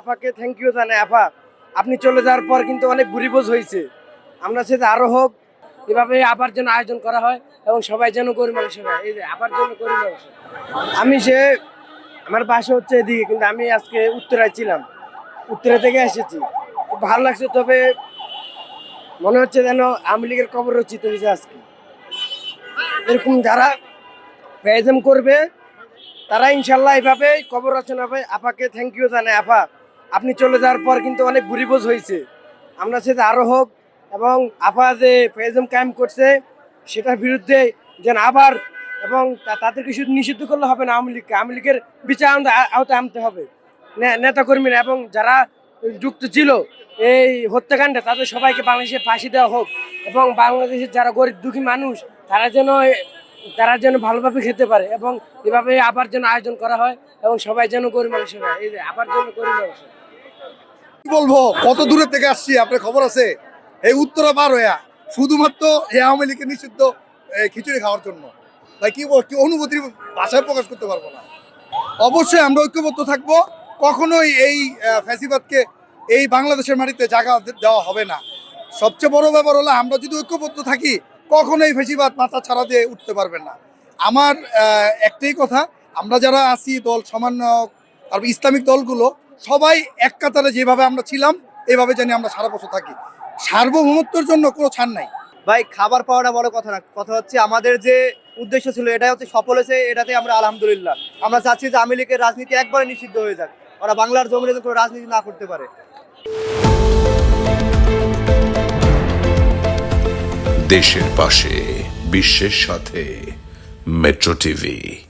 আপাকে thank you জানাই, আপা। আপনি চলে যাওয়ার পর কিন্তু অনেক বুড়িবোঝ হয়েছে। আমরা সেটা আরও হোক, এভাবে আবার যেন আয়োজন করা হয় এবং সবাই যেন গরিব মানুষ হয়। এই যে, আবার জন্য গরিব আমি সে, আমার বাসা হচ্ছে এদিকে, কিন্তু আমি আজকে উত্তরায় ছিলাম। উত্তরা থেকে এসেছি। খুব ভালো লাগছে, তবে মনে হচ্ছে যেন আওয়ামী লীগের কবর রচিত হয়েছে আজকে। এরকম যারা বেজম করবে, তারা ইনশাল্লাহ এইভাবে কবর রচনা হবে। আপাকে থ্যাংক ইউ জানাই, আপা। আপনি চলে যাওয়ার পর কিন্তু অনেক বুড়িবোঝ হয়েছে। আমরা সেটা আরও হোক এবং আপা যে ফেজম কায়েম করছে, সেটার বিরুদ্ধে যেন আবার এবং তা- তাদেরকে শুধু নিষিদ্ধ করলে হবে না আওয়ামী লীগকে। আওয়ামী লীগের বিচার আওতায় আনতে হবে। নেতাকর্মীরা এবং যারা যুক্ত ছিল এই হত্যাকাণ্ডে, তাদের সবাইকে বাংলাদেশে ফাঁসি দেওয়া হোক এবং বাংলাদেশের যারা গরিব দুঃখী মানুষ, তারা যেন তারা যেন ভালোভাবে খেতে পারে এবং এভাবে আবার যেন আয়োজন করা হয় এবং সবাই যেন গরিব মানুষ হয়। এই আবার যেন গরিব মানুষ। কি বলব? কত দূরে থেকে আসছি? আপনার খবর আছে? এই উত্তরা পার হইয়া, শুধুমাত্র এই আওয়ামী লীগের নিষিদ্ধ খিচুড়ি খাওয়ার জন্য। ভাই কি কি অনুভূতির ভাষায় প্রকাশ করতে পারব না? অবশ্যই আমরা ঐক্যবদ্ধ থাকব। কখনোই এই ফ্যাসিবাদকে এই বাংলাদেশের মাটিতে জায়গা দেওয়া হবে না। সবচেয়ে বড় ব্যাপার হলো, আমরা যদি ঐক্যবদ্ধ থাকি, কখনোই ফ্যাসিবাদ মাথা ছাড়া দিয়ে উঠতে পারবেন না। আমার একটাই কথা, আমরা যারা আছি, দল, সমন্বয়ক আর ইসলামিক দলগুলো সবাই এক কাতারে যেভাবে আমরা ছিলাম এভাবে জানি আমরা সারা বছর থাকি। সার্বভৌমত্বের জন্য কোনো ছাড় নাই। ভাই খাবার পাওয়াটা বড় কথা না। কথা হচ্ছে আমাদের যে উদ্দেশ্য ছিল এটা হচ্ছে সফল হয়েছে এটাতে আমরা আলহামদুলিল্লাহ। আমরা চাচ্ছি যে আওয়ামী লীগের রাজনীতি একবারে নিষিদ্ধ হয়ে যাক। ওরা বাংলার জমিনে কোনো রাজনীতি না করতে পারে। দেশের পাশে বিশ্বের সাথে মেট্রো টিভি।